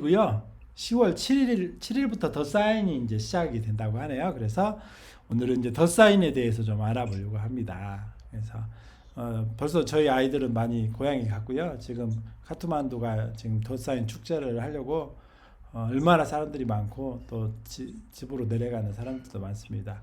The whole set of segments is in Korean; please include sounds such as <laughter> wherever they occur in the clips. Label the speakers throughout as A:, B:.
A: 고요. 10월 7일 7일부터 더 사인이 이제 시작이 된다고 하네요. 그래서 오늘은 이제 더 사인에 대해서 좀 알아보려고 합니다. 그래서 어, 벌써 저희 아이들은 많이 고향에 갔고요. 지금 카트만두가 지금 더 사인 축제를 하려고 어, 얼마나 사람들이 많고 또 지- 집으로 내려가는 사람들도 많습니다.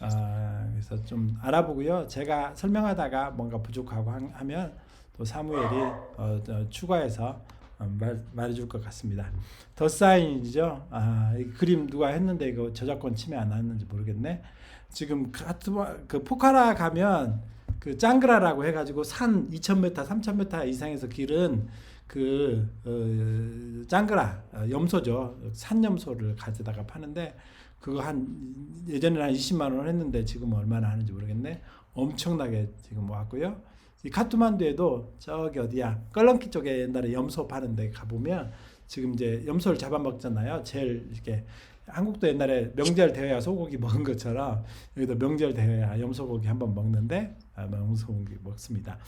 A: 아, 그래서 좀 알아보고요. 제가 설명하다가 뭔가 부족하고 하- 하면 또 사무엘이 어, 저, 추가해서 어, 말, 말해줄 것 같습니다. 더 사인이죠. 아, 이 그림 누가 했는데 이거 저작권 침해 안 했는지 모르겠네. 지금 카트마 그 포카라 가면 그 짱그라라고 해가지고 산 2,000m, 3,000m 이상에서 길은 그 어, 짱그라 어, 염소죠. 산 염소를 가져다가 파는데 그거 한 예전에는 한 20만 원 했는데 지금 얼마나 하는지 모르겠네. 엄청나게 지금 왔고요. 이 카트만두에도 저기 어디야 껄렁키 쪽에 옛날에 염소 파는 데 가보면 지금 이제 염소를 잡아먹잖아요. 제일 이렇게 한국도 옛날에 명절 대회야 소고기 먹은 것처럼 여기도 명절 대회야 염소고기 한번 먹는데 아, 염소고기 먹습니다.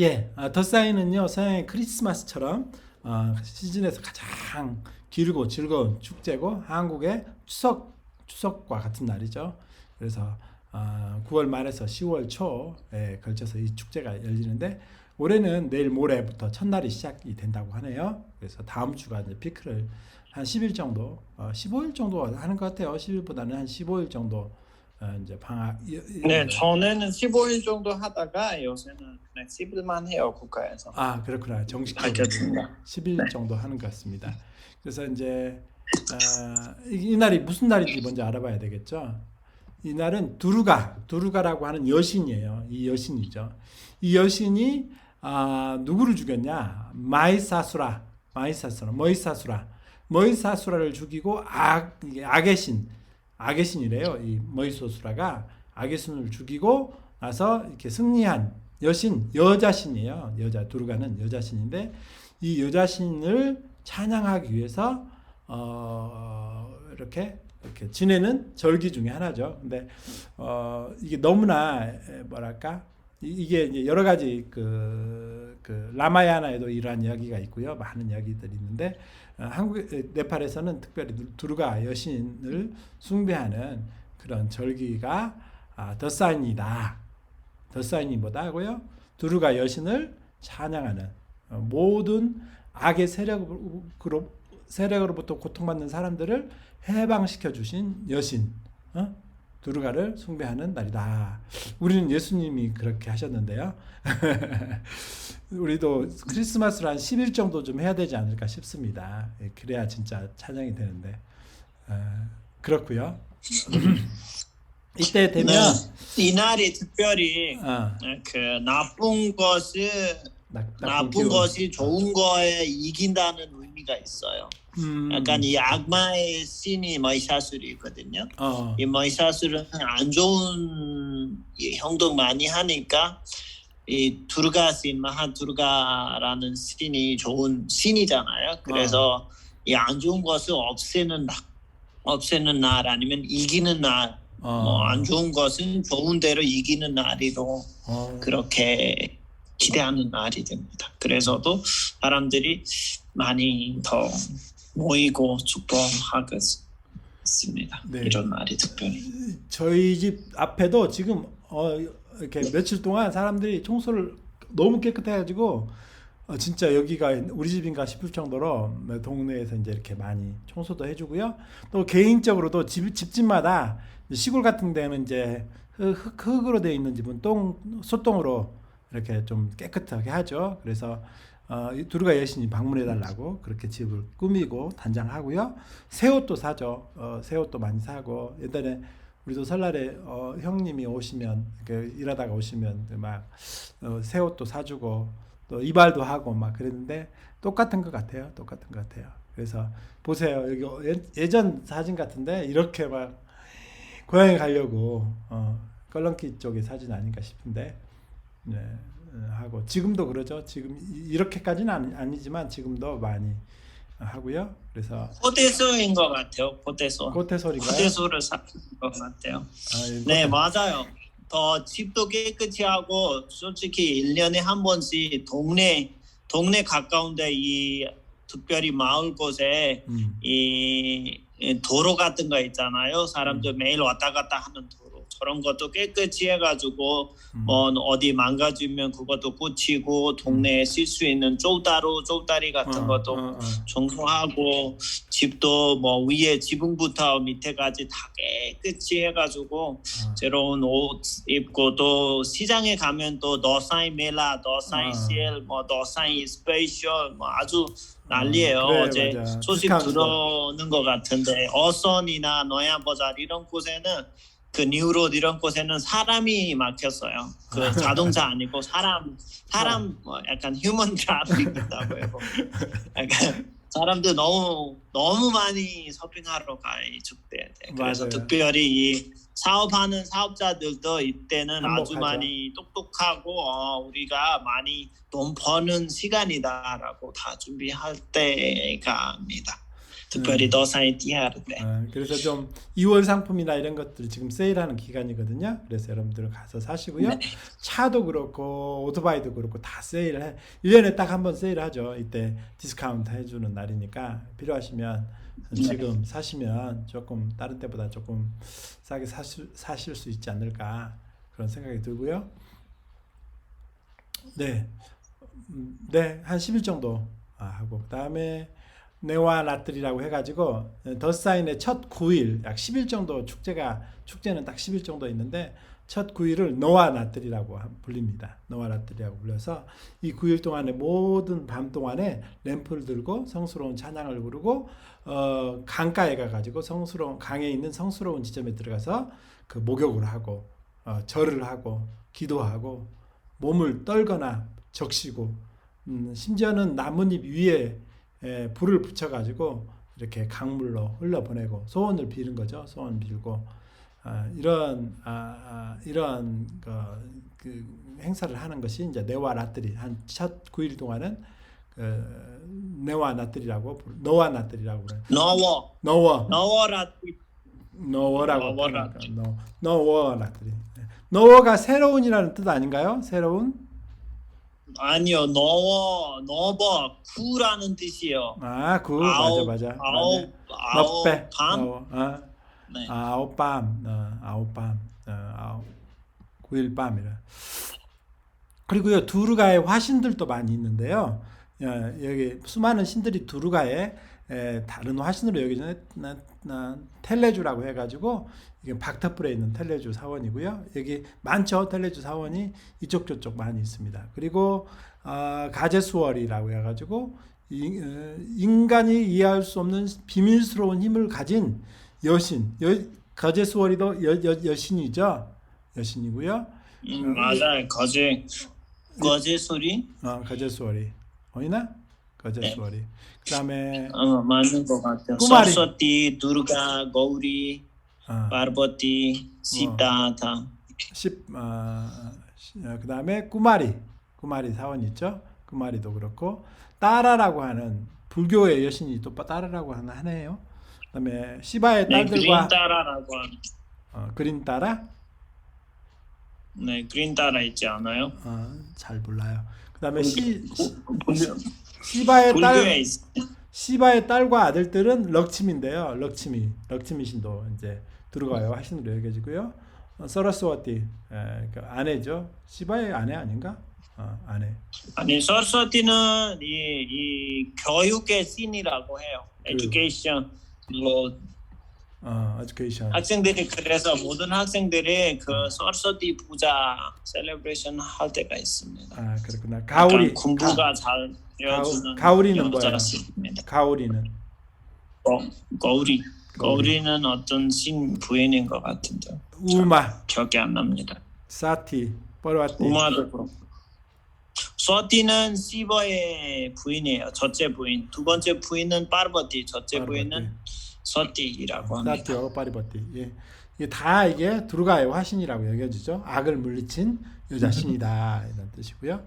A: 예, 아, 더 사인은요 서양의 크리스마스처럼 어, 시즌에서 가장 길고 즐거운 축제고 한국의 추석 추석과 같은 날이죠. 그래서 어, 9월 말에서 10월 초에 걸쳐서 이 축제가 열리는데 올해는 내일 모레부터 첫날이 시작이 된다고 하네요. 그래서 다음 주가 이제 피크를 한 10일 정도, 어, 15일 정도 하는 것 같아요. 10일보다는 한 15일 정도 어, 이제 방학.
B: 네, 전에는 15일 정도 하다가 요새는 그냥 10일만 해요 국가에서.
A: 아 그렇구나 정식적으로
B: 밝혔습니다.
A: 10일 정도 하는 것 같습니다. 그래서 이제 아, 이, 이 날이 무슨 날인지 먼저 알아봐야 되겠죠. 이 날은 두루가 두루가라고 하는 여신이에요. 이 여신이죠. 이 여신이 아, 누구를 죽였냐? 마이사수라, 마이사수라, 머이사수라, 머이사수라를 죽이고 악 악의 신, 악의 신이래요. 이 머이소수라가 악의 신을 죽이고 나서 이렇게 승리한 여신, 여자신이에요. 여자 두루가는 여자신인데 이 여자신을 찬양하기 위해서 어, 이렇게 이렇게 지내는 절기 중에 하나죠. 근데 어, 이게 너무나 에, 뭐랄까 이- 이게 여러 가지 그, 그 라마야나에도 이러한 이야기가 있고요. 많은 이야기들이 있는데 어, 한국 에, 네팔에서는 특별히 두루가 여신을 숭배하는 그런 절기가 아, 더사인이다. 더사인이 뭐다고요? 두루가 여신을 찬양하는 어, 모든 악의 세력으로 세력으로부터 고통받는 사람들을 해방시켜 주신 여신 어? 두루가를 숭배하는 날이다. 우리는 예수님이 그렇게 하셨는데요. <laughs> 우리도 크리스마스를 한 10일 정도 좀 해야 되지 않을까 싶습니다. 예, 그래야 진짜 찬양이 되는데 어, 그렇고요. <clears throat> 이때 되면
B: 네, 이날이 특별히
A: 어,
B: 그 나쁜 것을
A: 나,
B: 나쁜
A: 기운.
B: 것이 좋은 거에 이긴다는 의미가 있어요.
A: 음,
B: 약간 이 악마의 신이 머이샤술이거든요.
A: 어,
B: 이 머이샤술은 안 좋은 이 행동 많이 하니까 이 두르가 신, 마하 두르가라는 신이 좋은 신이잖아요. 그래서 이안 좋은 것을 없애는 날, 없애는 날 아니면 이기는 날,
A: 어,
B: 뭐안 좋은 것은 좋은 대로 이기는 날이로
A: 어,
B: 그렇게 기대하는 날이 됩니다. 그래서도 사람들이 많이 더 모이고 축복하겠습니다.
A: 네.
B: 이런 날이 특별히.
A: 저희 집 앞에도 지금 어, 이렇게 며칠 동안 사람들이 청소를 너무 깨끗해가지고 어, 진짜 여기가 우리 집인가 싶을 정도로 동네에서 이제 이렇게 많이 청소도 해주고요. 또 개인적으로도 집 집집마다 시골 같은 데는 이제 흙, 흙- 흙으로 되어 있는 집은 똥 소똥으로 이렇게 좀 깨끗하게 하죠. 그래서 어, 이 두루가 여신이 방문해 달라고 그렇게 집을 꾸미고 단장하고요. 새 옷도 사죠. 어, 새 옷도 많이 사고 옛날에 우리도 설날에 어, 형님이 오시면 일하다가 오시면 막새 옷도 사주고 또 이발도 하고 막 그랬는데 똑같은 것 같아요. 똑같은 것 같아요. 그래서 보세요. 여기 예- 예전 사진 같은데 이렇게 막 고향에 가려고 어, 껄렁키 쪽의 사진 아닌가 싶은데 네, 어, 하고 지금도 그러죠. 지금 이- 이렇게까지는 아니, 아니 지만 지금도 많이 하고요. 그래서
B: 포대소인 것 같아요. 포대소.
A: 고태솔인가요?
B: 포대소를 사는 것 같아요.
A: 아, 예,
B: 네, 맞아요. 더 집도 깨끗이 하고 솔직히 1년에 한 번씩 동네 동네 가까운데 이 특별히 마을 곳에
A: 음.
B: 이, 이 도로 같은 거 있잖아요.
A: 음.
B: 사람들 매일 왔다 갔다 하는 도로. 저런 것도 깨끗이 해가지고
A: 음.
B: 뭐 어디 망가지면 그것도 고치고 동네에 쓸 수 있는 쪼다루 쪼다리 같은
A: 어,
B: 것도
A: 어, 어.
B: 청소하고 집도 뭐 위에 지붕부터 밑에까지 다 깨끗이 해가지고
A: 어.
B: 새로운 옷 입고 또 시장에 가면 또 너사이 메라, 너사이
A: 아.
B: 셀, 뭐 너사이 스페셜 뭐 아주 난리예요.
A: 음, 그래,
B: 어제
A: 맞아.
B: 소식. 들어오는 것 같은데 어선이나 노양버जार 이런 곳에는 그 뉴로드 이런 곳에는 사람이 막혔어요. 그 자동차 아니고 사람 사람 뭐 약간 휴먼 트래픽이라고 해요. 약간 사람들 너무 너무 많이 쇼핑하러 가요 이축때. 그래서
A: 맞아요.
B: 특별히 이 사업하는 사업자들도 이때는 아주
A: 한몫하죠.
B: 많이 똑똑하고 어, 우리가 많이 돈 버는 시간이다라고 다 준비할 때가입니다. 특별히
A: 음.
B: 더사이 띠할 때.
A: 어, 그래서 좀 2월 상품이나 이런 것들 지금 세일하는 기간이거든요. 그래서 여러분들 가서 사시고요.
B: 네.
A: 차도 그렇고 오토바이도 그렇고 다 세일해. 1년에 딱 한 번 세일하죠. 이때 디스카운트 해주는 날이니까 필요하시면
B: 네.
A: 지금 사시면 조금 다른 때보다 조금 싸게 사실, 사실 수 있지 않을까 그런 생각이 들고요. 네, 음, 네, 한 10일 정도 아, 하고 그다음에 네와 나들이라고 해가지고 더 사인의 첫 9일 약 10일 정도 축제가 축제는 딱 10일 정도 있는데 첫 9일을 노아 나들이라고 함- 불립니다. 노아 나들이라고 불려서 이 9일 동안에 모든 밤 동안에 램프를 들고 성스러운 찬양을 부르고 어, 강가에 가가지고 성스러운 강에 있는 성스러운 지점에 들어가서 그 목욕을 하고 어, 절을 하고 기도하고 몸을 떨거나 적시고 음, 심지어는 나뭇잎 위에 에, 불을 붙여가지고 이렇게 강물로 흘려보내고 소원을 비는 거죠. 소원 빌고 아, 이런 아, 아, 이런 그, 그 행사를 하는 것이 이제 네와 나들이 한첫 9일 동안은 그 네와 부르- 노와 나들이라고 그래요.
B: 너워
A: 노워
B: 너워라
A: 노워라고
B: 노워라.
A: 표현하니까 노 노워 나들이 노워가 새로운이라는 뜻 아닌가요? 새로운
B: 아니요 너워 너버 구라는 뜻이요.
A: 아구 맞아
B: 아홉
A: 맞아
B: 아홉 아홉
A: 넉배
B: 밤.
A: 노워. 아.
B: 네.
A: 아홉 밤, 어, 아홉 밤, 어, 아홉 구일 밤이라. 그리고요 두루가에 화신들도 많이 있는데요. 어, 여기 수많은 신들이 두루가에 에, 다른 화신으로 여기는 나, 나, 텔레주라고 해가지고 이게 박터풀에 있는 텔레주 사원이고요. 여기 많죠 텔레주 사원이 이쪽 저쪽 많이 있습니다. 그리고 어, 가제수월이라고 해가지고 이, 어, 인간이 이해할 수 없는 비밀스러운 힘을 가진 여신, 여, 가제수월이도 여, 여, 여신이죠. 여신이고요.
B: 음, 맞아요. 거제 거제 소리
A: 어, 가제수월이 보이나? 거제스머리. 네. 그다음에
B: 어, 맞는 것 같아요.
A: 꾸마리.
B: 서서티, 두르가, 거우리, 아.
A: 파르보티, 시타 어. 다. 십, 아, 아, 아, 아, 그다음에 꾸마리, 꾸마리 사원 있죠. 꾸마리도 그렇고 따라라고 하는 불교의 여신이 또 따라라고 하는 하나예요. 그다음에 시바의
B: 네,
A: 딸들과 네, 그린
B: 따라라고 하는.
A: 어, 그린 따라?
B: 네, 그린 따라 있지 않아요?
A: 아, 잘 몰라요. 그다음에 시, 시 시바의 딸 시바의 딸과 아들들은 럭침인데요. 럭침이 럭침이 신도 이제 들어가요 하신으로 여겨지고요. 어, 서라스와티 에, 그 아내죠. 시바의 아내 아닌가? 어, 아내.
B: 아니 서라스와티는 이, 이 교육의 신이라고 해요. 그 에듀케이션로
A: 어, 아, 에듀케이션.
B: 학생들이 그래서 모든 학생들이 그 소르소디 부자 셀레브레이션 할 때가 있습니다.
A: 아 그렇구나. 가오리.
B: 군부가 잘 이어주는.
A: 가오리는
B: 뭐야?
A: 가오리는.
B: 거, 거우리. 거우리는 어떤 신 부인인 것 같은데.
A: 우마.
B: 기억이 안 납니다.
A: 사티. 버르와티.
B: 우마도 그렇고. 소티는 시버의 부인이에요. 첫째 부인. 두 번째 부인은 파르버티. 첫째 부인은 서티라고 합니다.
A: 사티하고 파리버티. 예. 이게 다 이게 두루가의 화신이라고 여겨지죠. 악을 물리친 여자 신이다 <laughs> 이런 뜻이고요.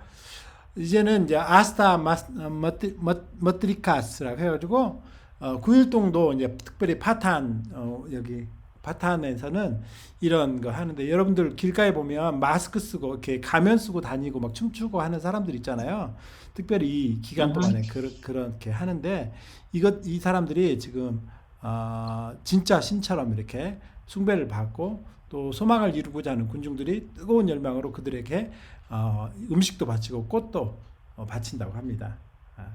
A: 이제는 이제 아스타 어, 머트, 머트리카스라고 해가지고 어, 구일동도 이제 특별히 파탄 어, 여기 바탄에서는 이런 거 하는데 여러분들 길가에 보면 마스크 쓰고 이렇게 가면 쓰고 다니고 막 춤추고 하는 사람들 있잖아요. 특별히 이 기간
B: 음.
A: 동안에 그, 그렇게 하는데 이것 이 사람들이 지금 어, 진짜 신처럼 이렇게 숭배를 받고 또 소망을 이루고자 하는 군중들이 뜨거운 열망으로 그들에게 어, 음식도 바치고 꽃도 어, 바친다고 합니다. 아,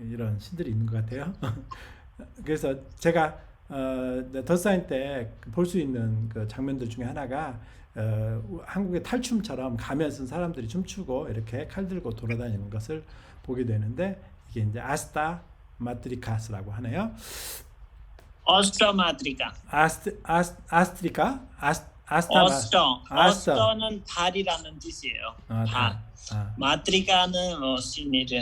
A: 이런 신들이 있는 것 같아요. <laughs> 그래서 제가 어, 더사인 때 볼 수 있는 그 장면들 중에 하나가 어, 한국의 탈춤처럼 가면 쓴 사람들이 춤추고 이렇게 칼 들고 돌아다니는 것을 보게 되는데 이게 이제 아스타 마트리카스라고 하네요.
B: 어스터 마드리가.
A: 아스트 아스, 아스트리카 아스, 아스타
B: 어스터.
A: 아스터.
B: 어스터는 달이라는 뜻이에요.
A: 아,
B: 달.
A: 다. 아,
B: 마드리가는 어, 신이죠.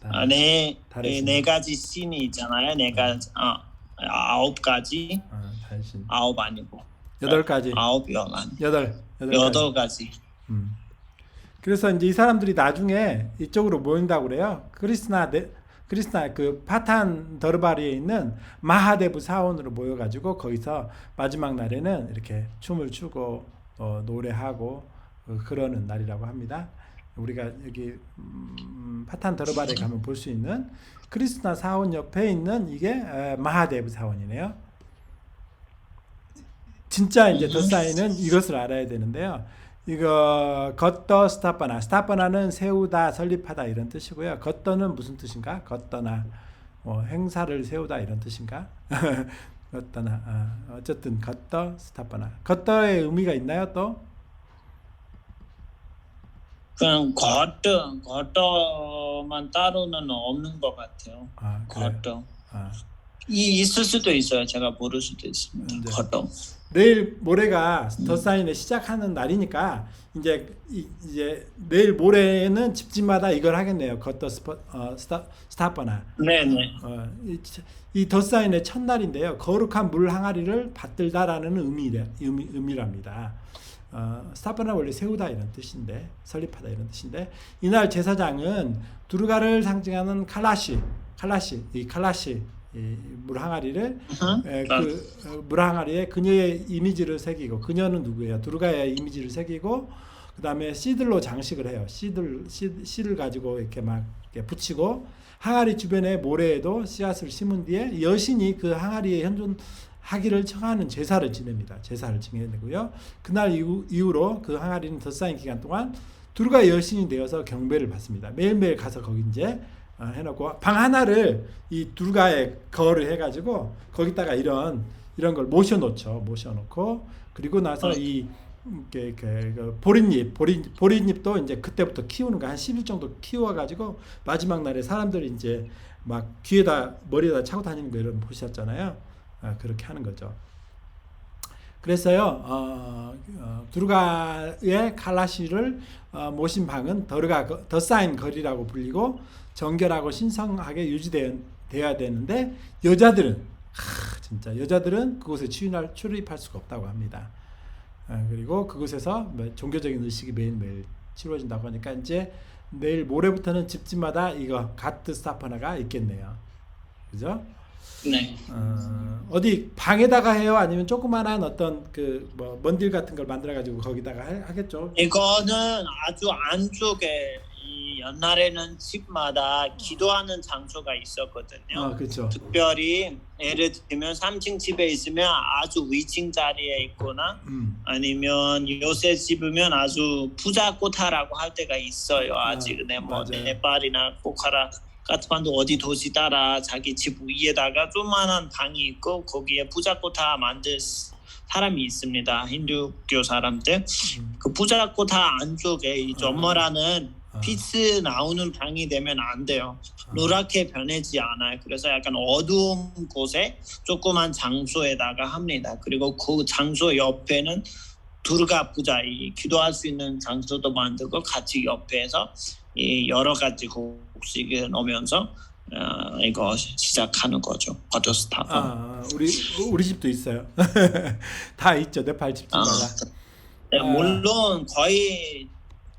A: 다.
B: 아, 네, 네,
A: 신.
B: 네 가지 신이 있잖아요. 네 가지, 어, 아홉 가지,
A: 아, 달신
B: 아홉 아니고
A: 여덟 가지
B: 아홉 영 아니,
A: 여덟 여덟 가지.
B: 여덟 가지.
A: 음. 그래서 이제 이 사람들이 나중에 이쪽으로 모인다고 그래요. 크리스나 네, 크리스나 그 파탄 더르바리에 있는 마하데브 사원으로 모여가지고 거기서 마지막 날에는 이렇게 춤을 추고 어, 노래하고 어, 그러는 날이라고 합니다. 우리가 여기 음, 파탄 더르바리에 가면 볼 수 있는 크리스나 사원 옆에 있는 이게 에, 마하데브 사원이네요. 진짜 이제 더 사인은 이것을 알아야 되는데요. 이거 겉더 스타파나 스타파나는 세우다 설립하다 이런 뜻이고요. 겉더는 무슨 뜻인가? 겉더나 뭐 행사를 세우다 이런 뜻인가? <laughs> 겉더나 아, 어쨌든 겉더 스타파나 겉더의 의미가 있나요 또?
B: 그냥 겉도 겉도만 따로는 없는 것 같아요.
A: 아.
B: 겉도
A: 아.
B: 이 있을 수도 있어요. 제가 모를 수도 있습니다.
A: 네.
B: 겉도.
A: 내일 모레가 더 사인을 시작하는 날이니까 이제 이, 이제 내일 모레는 집집마다 이걸 하겠네요. 겉더 스포 어, 스타 스타파나
B: 네네.
A: 어, 이 더 사인의 첫날인데요. 거룩한 물 항아리를 받들다라는 의미래, 의미, 의미랍니다. 어, 스타파나 원래 세우다 이런 뜻인데 설립하다 이런 뜻인데 이날 제사장은 두르가를 상징하는 칼라시, 칼라시, 이 칼라시 이 물 항아리를
B: 음.
A: 에, 그 어, 물항아리에 그녀의 이미지를 새기고 그녀는 누구예요? 두르가의 이미지를 새기고 그 다음에 씨들로 장식을 해요. 씨들 씨, 씨를 가지고 이렇게 막 이렇게 붙이고 항아리 주변에 모래에도 씨앗을 심은 뒤에 여신이 그 항아리에 현존 하기를 청하는 제사를 지냅니다. 제사를 지내고요. 그날 이후, 이후로 그 항아리는 덧싸인 기간 동안 두르가 여신이 되어서 경배를 받습니다. 매일매일 가서 거기 이제 어, 해놓고 방 하나를 이 두르가에 거를 해가지고 거기다가 이런 이런 걸 모셔놓죠. 모셔놓고 그리고 나서 이 이렇게 그, 그 보릿잎 보릿 보릿잎도 이제 그때부터 키우는 거 한 10일 정도 키워가지고 마지막 날에 사람들이 이제 막 귀에다 머리에다 차고 다니는 거 이런 거 보셨잖아요. 아, 그렇게 하는 거죠. 그래서요, 어, 어, 두르가의 칼라시를 어, 모신 방은 더르가 거- 더사인 거리라고 불리고 정결하고 신성하게 유지되어야 되는데 여자들은 하, 진짜 여자들은 그곳에 출입할, 출입할 수가 없다고 합니다. 아, 그리고 그곳에서 뭐 종교적인 의식이 매일매일 치루어진다고 하니까 이제 내일 모레부터는 집집마다 이거 가트 스타파나가 있겠네요. 그죠?
B: 네.
A: 어, 어디 방에다가 해요? 아니면 조그만한 어떤 그뭐 먼딜 같은 걸 만들어 가지고 거기다가 하, 하겠죠?
B: 이거는 아주 안쪽에 이 옛날에는 집마다 기도하는 장소가 있었거든요.
A: 아, 그렇죠.
B: 특별히 예를 들면 3층 집에 있으면 아주 위층 자리에 있거나
A: 음.
B: 아니면 요새 집으면 아주 부자 코타라고 할 때가 있어요. 아직 네, 뭐. 네팔이나 포카라 카트만두 어디 도시 따라 자기 집 위에다가 조그만한 방이 있고 거기에 부자 코타 만들 사람이 있습니다. 힌두교 사람들.
A: 음.
B: 그 부자 코타 안쪽에 이 점머라는
A: 아.
B: 피스 나오는 방이 되면 안 돼요.
A: 아.
B: 노랗게 변하지 않아요. 그래서 약간 어두운 곳에 조그만 장소에다가 합니다. 그리고 그 장소 옆에는 두르가 부자 이 기도할 수 있는 장소도 만들고 같이 옆에서 이 여러 가지 곡식을 넣으면서 어, 이거 시작하는 거죠. 버터스타파.
A: 아, 우리 우리 집도 있어요. <laughs> 다 있죠. 네팔 집집마다.
B: 네,
A: 아.
B: 물론 거의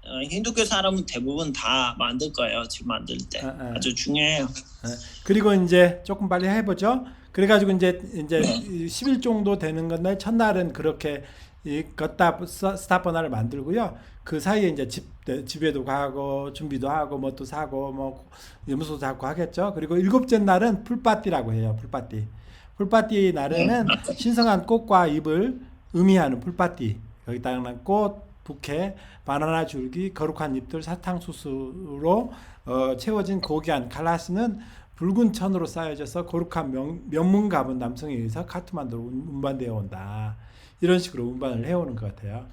B: 어, 힌두교 사람은 대부분 다 만들 거예요. 집 만들 때
A: 아, 아.
B: 아주 중요해요.
A: 네. 그리고 이제 조금 빨리 해보죠. 그래가지고 이제 이제 10일 정도 되는 건데 첫날은 그렇게 이 걷다 스- 스타퍼나를 만들고요. 그 사이에 이제 집 집에도 가고 준비도 하고 뭐 또 사고 뭐 염소 잡고 하겠죠. 그리고 일곱째 날은 풀파티라고 해요. 풀파티. 풀파티 날에는 <laughs> 신성한 꽃과 잎을 의미하는 풀파티. 여기다가는 꽃, 부케, 바나나 줄기, 거룩한 잎들, 사탕수수로 어, 채워진 고귀한 칼라스는 붉은 천으로 쌓여져서 거룩한 명, 면문 가본 남성에 의해서 카트만두로 운- 운반되어 온다. 이런 식으로 운반을 해오는 것 같아요.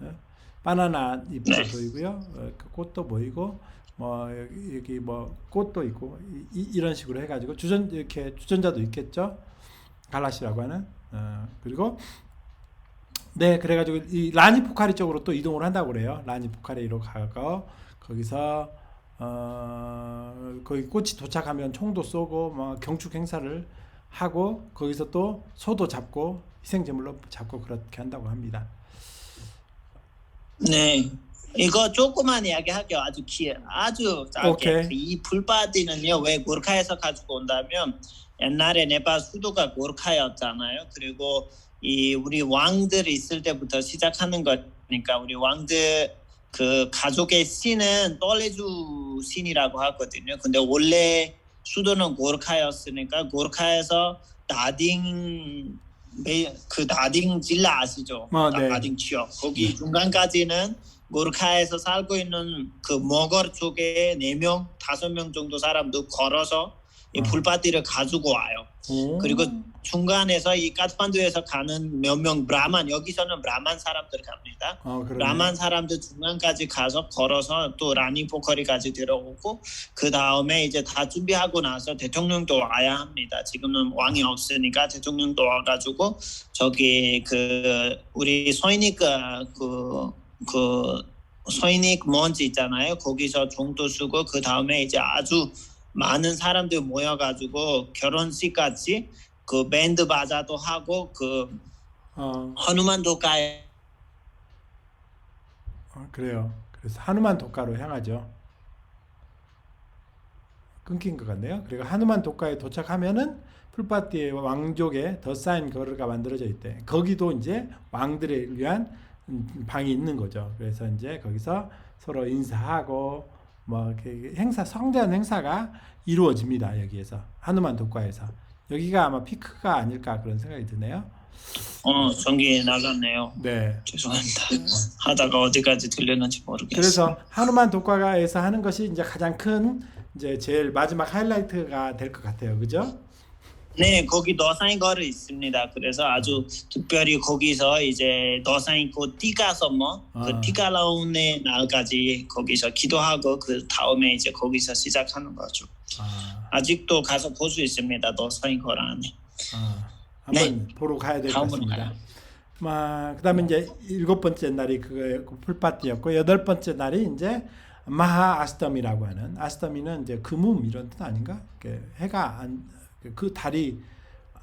A: 어? 바나나 잎도
B: 네.
A: 보이고요, 어, 그 꽃도 보이고, 뭐 여기, 뭐 꽃도 있고 이, 이- 이런 식으로 해가지고 주전 이렇게 주전자도 있겠죠. 갈라시라고 하는. 어, 그리고 네, 그래가지고 이 라니 포카리 쪽으로 또 이동을 한다고 그래요. 라니 포카리로 가고 거기서 어 거기 꽃이 도착하면 총도 쏘고 뭐 경축 행사를 하고 거기서 또 소도 잡고 희생제물로 잡고 그렇게 한다고 합니다.
B: 네. 이거 조그만 이야기 할게요. 아주 기 아주 짧게.
A: 오케이.
B: 그이 불바디는요. 왜 고르카에서 가지고 온다면 옛날에 네팔 수도가 고르카였잖아요. 그리고 이 우리 왕들이 있을 때부터 시작하는 거니까 우리 왕들 그 가족의 신은 떨레주 신이라고 하거든요. 근데 원래 수도는 고르카였으니까 고르카에서 나딩 메- 그 나딩 질라 아시죠?
A: 어, 네.
B: 나딩 지역 거기 중간까지는 고르카에서 살고 있는 그 머거 쪽에 네명 다섯 명 정도 사람도 걸어서 이
A: 어.
B: 불바디를 가지고 와요.
A: 오.
B: 그리고 중간에서 이 카트만두에서 가는 몇 명 브라만 여기서는 브라만 사람들 갑니다.
A: 어, 그러네.
B: 브라만 사람들 중간까지 가서 걸어서 또 라니 포커리까지 들어오고 그 다음에 이제 다 준비하고 나서 대통령도 와야 합니다. 지금은 왕이 없으니까 대통령도 와가지고 저기 그 우리 서인익 그, 그 서인익 먼지 있잖아요. 거기서 종도 쓰고 그 다음에 이제 아주 많은 사람들 모여가지고 결혼식 같이 그 밴드 바자도 하고 그
A: 어,
B: 허누만 도가에
A: 어, 그래요. 그래서 하누만 독가로 향하죠. 끊긴 것 같네요. 그리고 하누만 독가에 도착하면은 풀파티의 왕족의 더 사인 거르가 만들어져 있대. 거기도 이제 왕들을 위한 음, 방이 있는 거죠. 그래서 이제 거기서 서로 인사하고 뭐 행사 성대한 행사가 이루어집니다. 여기에서 하누만 독가에서 여기가 아마 피크가 아닐까 그런 생각이 드네요.
B: 어 전기 나갔네요.
A: 네.
B: 죄송합니다. 하다가 어디까지 들렸는지 모르겠어요.
A: 그래서 하누만 독과가에서 하는 것이 이제 가장 큰 이제 제일 마지막 하이라이트가 될 것 같아요. 그죠?
B: 네 거기 너사인 거를 있습니다. 그래서 아주 특별히 거기서 이제 너사인 그 띠가서 뭐그
A: 아.
B: 띠가 나오는 날까지 거기서 기도하고 그 다음에 이제 거기서 시작하는 거죠.
A: 아,
B: 아직도 가서 볼 수 있습니다. 너사인 거라는.
A: 아, 한번 보러 가야 될것
B: 네.
A: 같습니다. 마, 그다음에 이제 일곱 번째 날이 그 풀파티였고 여덟 번째 날이 이제 마하 아스터미라고 하는 아스터미는 이제 금음 이런 뜻 아닌가? 해가 안, 그 달이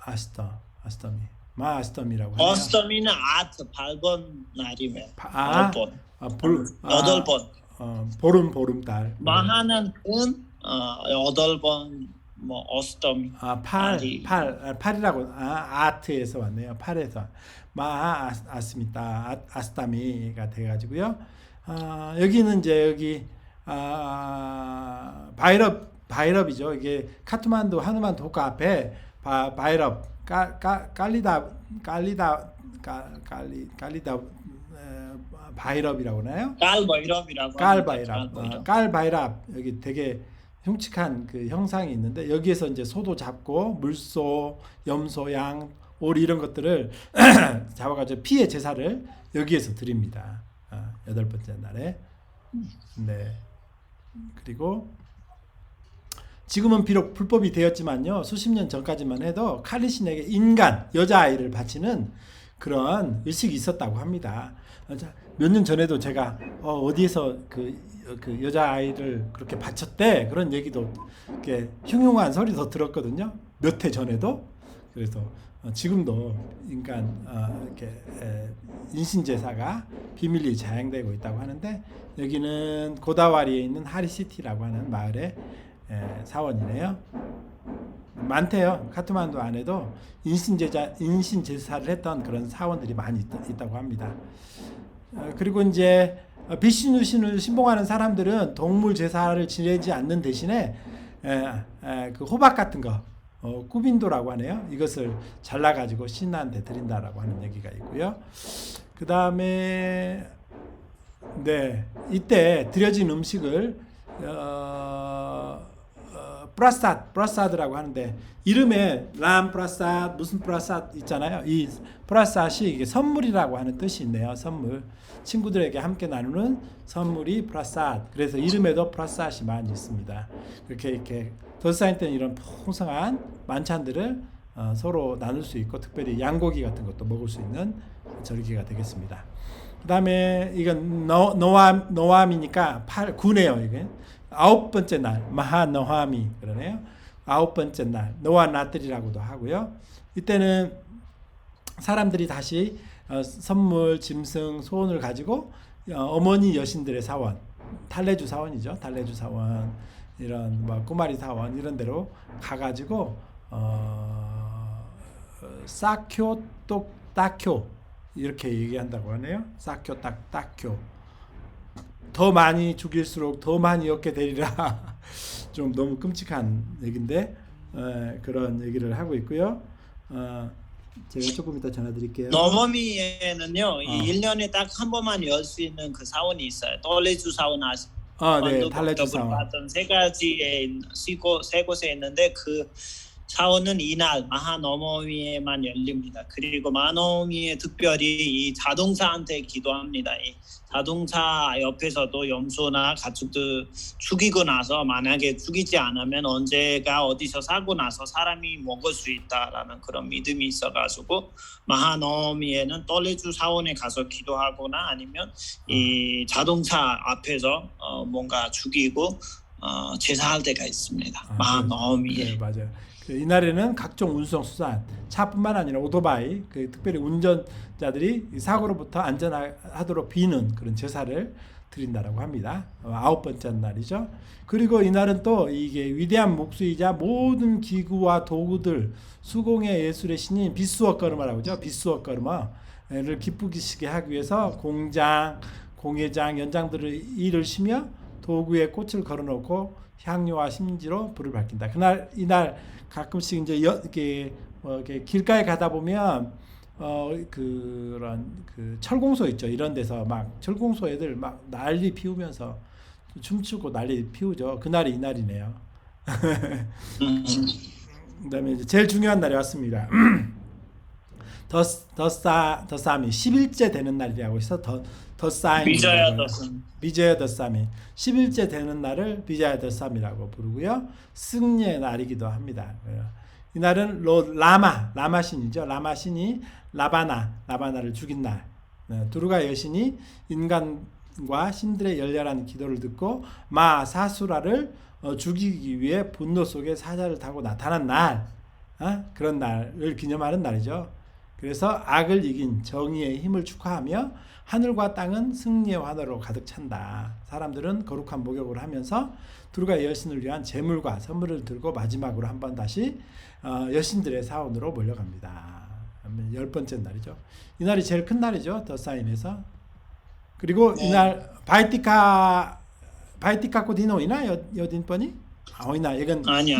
A: 아스터 아스터미 마 아스터미라고 하네요.
B: 어스터미는 아트 8번 날이면
A: 아,
B: 8번
A: 아, 볼, 아,
B: 8번
A: 어, 보름 보름 달.
B: 마하는 은 어, 8번 뭐 어스터미
A: 아, 팔,
B: 아니.
A: 팔, 아, 팔이라고 아, 아트에서 왔네요. 팔에서 마하 아스- 아스미타 아, 아스타미가 돼 가지고요. 아, 여기는 이제 여기 아, 바이럽 바이럽이죠. 이게 카트만두 하누만 도카 앞에 바, 바이럽 깔, 깔, 깔리다 깔리다 깔, 깔리 깔리다 에, 바이럽이라고 하나요?
B: 깔바이럽이라고 합니다.
A: 어, 깔바이랍 여기 되게 흉측한 그 형상이 있는데 여기에서 이제 소도 잡고 물소, 염소, 양, 오리 이런 것들을 <clears throat> 잡아가지고 피해 제사를 여기에서 드립니다. 아, 여덟 번째 날에 네 그리고 지금은 비록 불법이 되었지만요 수십 년 전까지만 해도 칼리신에게 인간 여자 아이를 바치는 그런 의식이 있었다고 합니다. 몇 년 전에도 제가 어, 어디에서 그, 그 여자 아이를 그렇게 바쳤대 그런 얘기도 이렇게 흉흉한 소리도 들었거든요. 몇 해 전에도 그래서 어, 지금도 인간 어, 이렇게 에, 인신 제사가 비밀리 자행되고 있다고 하는데 여기는 고다와리에 있는 하리시티라고 하는 마을의 에, 사원이네요. 많대요. 카트만두 안에도 인신 제자 인신 제사를 했던 그런 사원들이 많이 있, 다 고 합니다. 어, 그리고 이제 어, 비시누 신을 신봉하는 사람들은 동물 제사를 지내지 않는 대신에 에, 에, 그 호박 같은 거 어, 꾸빈도라고 하네요. 이것을 잘라 가지고 신한테 드린다라고 하는 얘기가 있고요. 그 다음에 네 이때 드려진 음식을 어, 어, 프라사드 프라사드라고 하는데 이름에 람 프라사드 무슨 프라사드 있잖아요. 이 프라사드이 이게 선물이라고 하는 뜻이 있네요. 선물 친구들에게 함께 나누는 선물이 프라사드. 그래서 이름에도 프라사드이 많이 있습니다. 이렇게 이렇게 덧사인 때는 이런 풍성한 만찬들을 어, 서로 나눌 수 있고 특별히 양고기 같은 것도 먹을 수 있는 절기가 되겠습니다. 그 다음에 이건 노, 노암 노암이니까 8 9네요 이게 아홉 번째 날 마하 노함이 그러네요. 아홉 번째 날 노아 나들이라고도 하고요. 이때는 사람들이 다시 어, 선물, 짐승, 소원을 가지고 어, 어머니 여신들의 사원, 달래주 사원이죠. 달래주 사원 이런 뭐 꼬마리 사원 이런 데로 가가지고 어, 사쿄 똑 따쿄 이렇게 얘기한다고 하네요. 사쿄 딱 따쿄. 더 많이 죽일수록 더 많이 얻게 되리라. <laughs> 좀 너무 끔찍한 얘기인데 에, 그런 얘기를 하고 있고요. 어, 제가 조금 이따 전화 드릴게요.
B: 너머미에는요 이 1년에 딱 한 번만 열 수 있는 그 사원이 있어요. 떨레주 사원 아시
A: 아, 네,
B: 복덕을
A: 사원.
B: 세 가지에 있- 세 곳- 세 곳에 있는데 그 사원은 이날 마하 너머미에만 열립니다. 그리고 마노미에 특별히 이 자동차한테 기도합니다. 이 자동차 옆에서도 염소나 가축들 죽이고 나서 만약에 죽이지 않으면 언제가 어디서 사고 나서 사람이 먹을 수 있다라는 그런 믿음이 있어가지고 마하너미에는 떨레주 사원에 가서 기도하거나 아니면 이 자동차 앞에서 어, 뭔가 죽이고 어, 제사할 때가 있습니다.
A: 아,
B: 마하너미에.
A: 네, 맞아요. 그 이날에는 각종 운송 수단, 차뿐만 아니라 오토바이, 그 특별히 운전자들이 이 사고로부터 안전하도록 비는 그런 제사를 드린다라고 합니다. 어, 아홉 번째 날이죠. 그리고 이날은 또 이게 위대한 목수이자 모든 기구와 도구들 수공의 예술의 신인 비수어 거르마라고 하죠. 비수어 거르마를 기쁘시게 하기 위해서 공장, 공예장, 연장들을 일을 쉬며 도구에 꽃을 걸어놓고 향료와 심지로 불을 밝힌다. 그날 이날 가끔씩 이제 여, 이렇게 뭐 이렇게 길가에 가다 보면 어 그런 그 철공소 있죠. 이런 데서 막 철공소 애들 막 난리 피우면서 춤추고 난리 피우죠. 그날이 이날이네요.
B: 음, <laughs>
A: 그다음에 이제 제일 중요한 날이 왔습니다. <clears throat> 더 더싸 더싸미 10일째 되는 날이라고 해서 더 더 싸임
B: 비자야 덧은
A: 비제야 더쌈이 10일째 되는 날을 비자야 더쌈이라고 부르고요. 승리의 날이기도 합니다. 이 날은 로, 라마, 라마 신이죠. 라마 신이 라바나, 라바나를 죽인 날. 네, 두루가 여신이 인간과 신들의 열렬한 기도를 듣고 마 사수라를 어, 죽이기 위해 분노 속에 사자를 타고 나타난 날. 어? 그런 날을 기념하는 날이죠. 그래서 악을 이긴 정의의 힘을 축하하며 하늘과 땅은 승리의 환호로 가득 찬다. 사람들은 거룩한 목욕을 하면서 두루가 여신을 위한 제물과 선물을 들고 마지막으로 한 번 다시 어, 여신들의 사원으로 몰려갑니다. 열 번째 날이죠. 이 날이 제일 큰 날이죠. 더 사인에서. 그리고
B: 네.
A: 이날 바이티카 바이티카 코디노이나 여 여딘 뻔이 아오이나 이건
B: 아니야.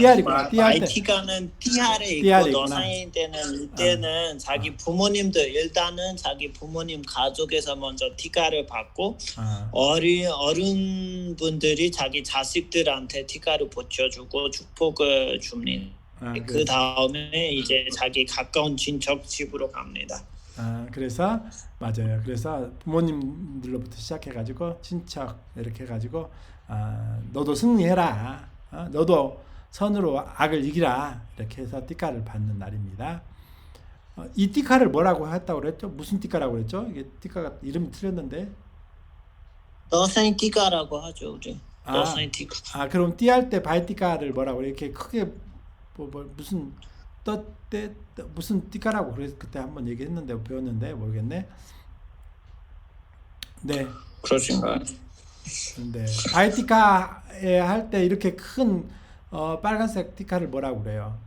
A: 때.
B: IT가는 띠알에 있고
A: 있구나.
B: 너사인 때는 이때는 자기 부모님들 일단은 자기 부모님 가족에서 먼저 티가를 받고
A: 아,
B: 어린 어른분들이 자기 자식들한테 티가를 붙여주고 축복을 줍니다.
A: 아,
B: 그 다음에 이제 자기 가까운 친척 집으로 갑니다.
A: 아, 그래서 맞아요. 그래서 부모님들로부터 시작해가지고 친척 이렇게 해가지고 아, 너도 승리해라. 어? 너도 선으로 악을 이기라. 이렇게 해서 띠카를 받는 날입니다. 어, 이 띠카를 뭐라고 했다고 그랬죠? 무슨 띠카라고 그랬죠? 이게 띠카가 이름이 틀렸는데.
B: 너사인 티가라고 하죠, 우리.
A: 아. 아 그럼 띠할 때 바이띠카를 뭐라고 이렇게 크게 뭐, 뭐 무슨 떠때 무슨 띠카라고 그래서 그때 한번 얘기했는데 배웠는데 모르겠네. 네.
B: 그러신가요?
A: 네. 바이티카에 할 때 이렇게 큰 어, 빨간색 티카를 뭐라고 그래요?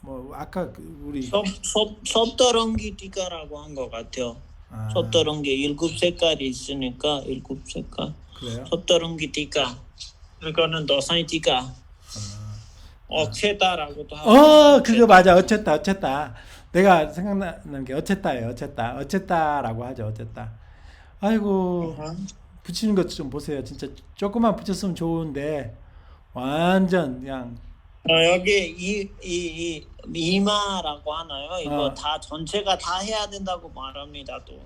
A: 뭐 아까 그 우리
B: 섭, 섭, 섭더렁기 띠가라고 한 것 같아요.
A: 아,
B: 섭더렁기 일곱 색깔이 있으니까 일곱 색깔.
A: 그래요?
B: 섭더렁기 띠가. 이거는 너사이 띠가. 어체다라고도 하고.
A: 어 그거 맞아 어쨌다 어쨌다 내가 생각나는 게 어쨌다예요 어쨌다 어쨌다라고 하죠 어쨌다 아이고
B: 어허.
A: 붙이는 것 좀 보세요 진짜 조금만 붙였으면 좋은데 완전 그냥
B: 어, 여기 이, 이, 이 미마라고 하나요? 이거
A: 어.
B: 다 전체가 다 해야 된다고 말합니다. 또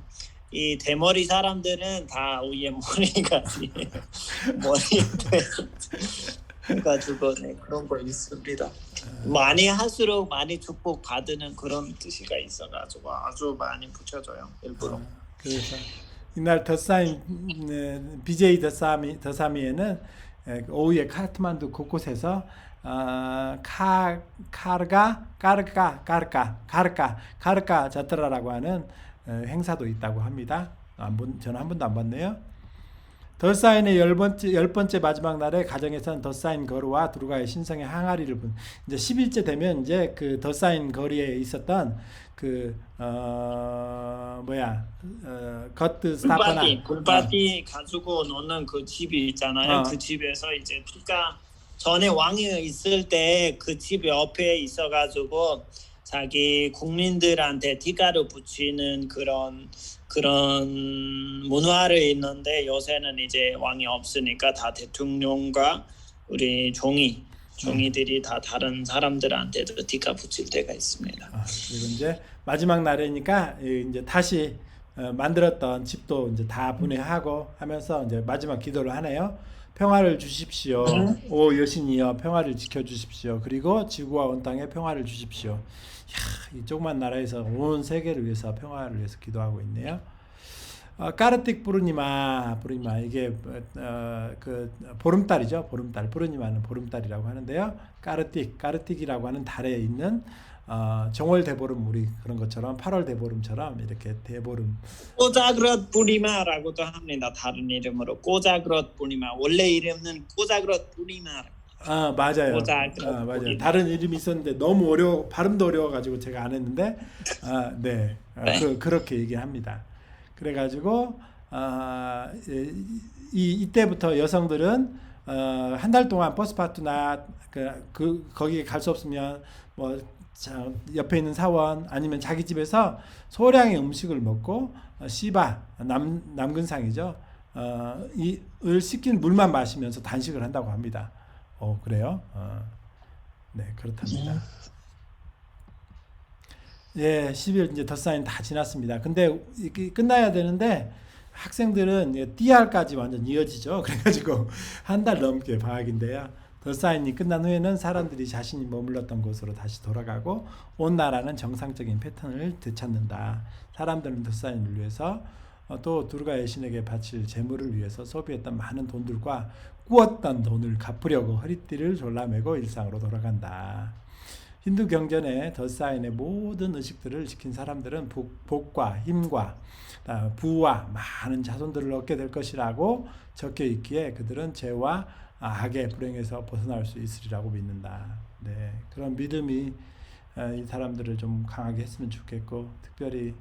B: 이 대머리 사람들은 다 위에 머리가 <laughs> 머리인데 <laughs> 가지고 네, 그런 거 있습니다. 많이 할수록 많이 축복 받는 그런 뜻이가 있어가지고 아주 많이 붙여줘요 일부러.
A: 그래서 이날 네, BJ 더사미 더사미에는 에, 오후에 카트만두 곳곳에서 어, 카 카르가 까르까 까르까 카르까 카르까 자트라라고 하는 어, 행사도 있다고 합니다. 안 본, 저는 한 번도 안 봤네요. 더사인의 열 번째 열 번째 마지막 날에 가정에서는 더사인 거루와 두루가의 신성의 항아리를 본 이제 10일째 되면 이제 그 더사인 거리에 있었던 그 어 뭐야 어 거트 스타파나
B: 불바디 불바디 가지고 노는 그 집이 있잖아요.
A: 어.
B: 그 집에서 이제 티가 전에 왕이 있을 때 그 집 옆에 있어가지고 자기 국민들한테 티가를 붙이는 그런 그런 문화를 있는데 요새는 이제 왕이 없으니까 다 대통령과 우리 종이 종이들이 다 다른 사람들한테도 티가 붙일 때가 있습니다.
A: 아, 그리고 이제 마지막 날이니까 이- 이제 다시 어, 만들었던 집도 이제 다 분해하고 하면서 이제 마지막 기도를 하네요. 평화를 주십시오. 오 여신이여 평화를 지켜 주십시오. 그리고 지구와 온 땅에 평화를 주십시오. 야, 이 조그만 나라에서 온 세계를 위해서 평화를 위해서 기도하고 있네요. 어, 까르틱 부르니마 부르니마 이게 어, 그 보름달이죠 보름달 부르니마는 보름달이라고 하는데요 까르틱 까르틱이라고 하는 달에 있는 어, 정월 대보름 우리 그런 것처럼 8월 대보름처럼 이렇게 대보름
B: 꼬자그럿 뿌리마라고도 합니다. 다른 이름으로 꼬자그럿 뿌리마. 원래 이름은 꼬자그럿 뿌리마.
A: 아 맞아요 아, 맞아요. 다른 이름이 있었는데 너무 어려워 발음도 어려워가지고 제가 안 했는데 아네 아,
B: 네.
A: 그, 그렇게 얘기합니다 그래가지고 아, 이, 이 이때부터 여성들은 어, 한 달 동안 버스 파트나 그, 그 거기에 갈 수 없으면 뭐 자, 옆에 있는 사원 아니면 자기 집에서 소량의 음식을 먹고 어, 시바 남 남근상이죠. 어, 이을 씻긴 물만 마시면서 단식을 한다고 합니다. 어 그래요? 어, 네 그렇답니다. 예, 10일 이제 덧사인 다 지났습니다. 근데 끝나야 되는데 학생들은 예, DR까지 완전 이어지죠. <laughs> 그래가지고 한 달 넘게 방학인데요. 덧사인이 끝난 후에는 사람들이 자신이 머물렀던 곳으로 다시 돌아가고 온 나라는 정상적인 패턴을 되찾는다. 사람들은 덧사인을 위해서 어, 또 두르가 여신에게 바칠 재물을 위해서 소비했던 많은 돈들과 꾸었던 돈을 갚으려고 허리띠를 졸라매고 일상으로 돌아간다. 힌두 경전의 덧사인의 모든 의식들을 지킨 사람들은 복, 복과 힘과 아, 부와 많은 자손들을 얻게 될 것이라고 적혀 있기에 그들은 죄와 악의 불행에서 벗어날 수 있으리라고 믿는다. 네, 그런 믿음이 어, 이 사람들을 좀 강하게 했으면 좋겠고 특별히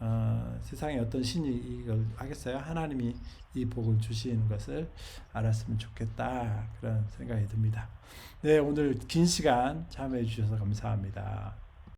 A: 어, 세상에 어떤 신이 이걸 하겠어요? 하나님이 이 복을 주시는 것을 알았으면 좋겠다 그런 생각이 듭니다. 네, 오늘 긴 시간 참여해 주셔서 감사합니다.